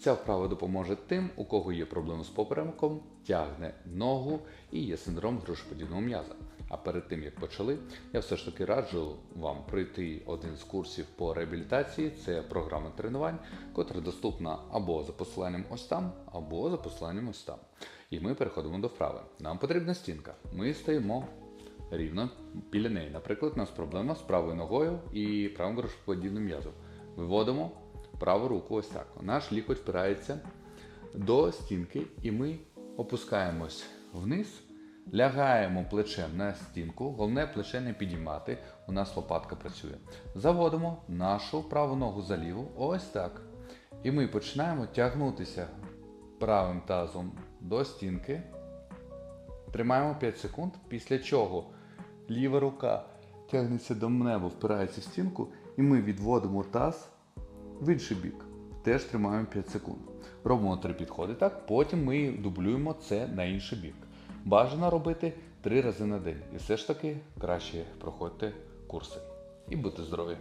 Ця вправа допоможе тим, у кого є проблеми з поперемком, тягне ногу і є синдром грушоподібного м'яза. А перед тим як почали, я все ж таки раджу вам пройти один з курсів по реабілітації. Це програма тренувань, котра доступна або за посиланням ось там, або за посиланням ось там. І ми переходимо до вправи. Нам потрібна стінка. Ми стоїмо рівно біля неї. Наприклад, у нас проблема з правою ногою і правим грушоподібним м'язом. Виводимо праву руку ось так. Наш лікоть впирається до стінки, і ми опускаємось вниз, лягаємо плечем на стінку. Головне плече не підіймати. У нас лопатка працює. Заводимо нашу праву ногу за ліву, ось так. І ми починаємо тягнутися правим тазом до стінки. Тримаємо 5 секунд, після чого ліва рука тягнеться до неба, впирається в стінку, і ми відводимо таз в інший бік. Теж тримаємо 5 секунд. Робимо три підходи так, потім ми дублюємо це на інший бік. Бажано робити 3 рази на день. І все ж таки краще проходьте курси. І будьте здорові!